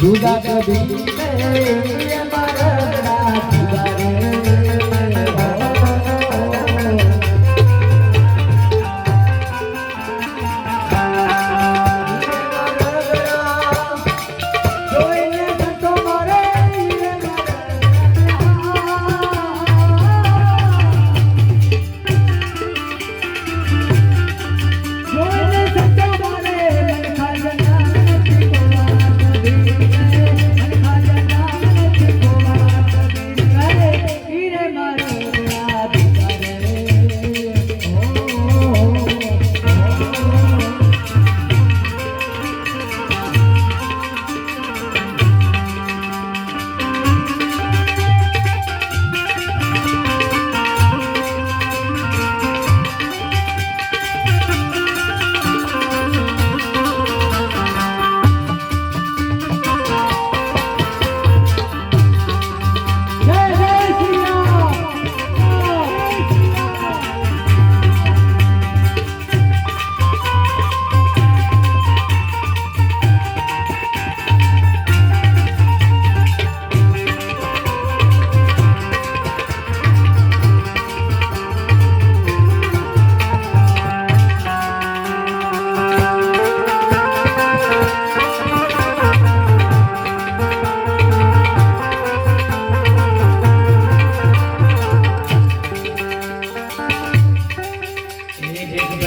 જુદા કદી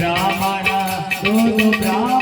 ಬ್ರಾಹ್ಮಣ ಓದು ಬ್ರಾಹ್ಮಣ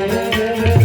Yeah, yeah, yeah.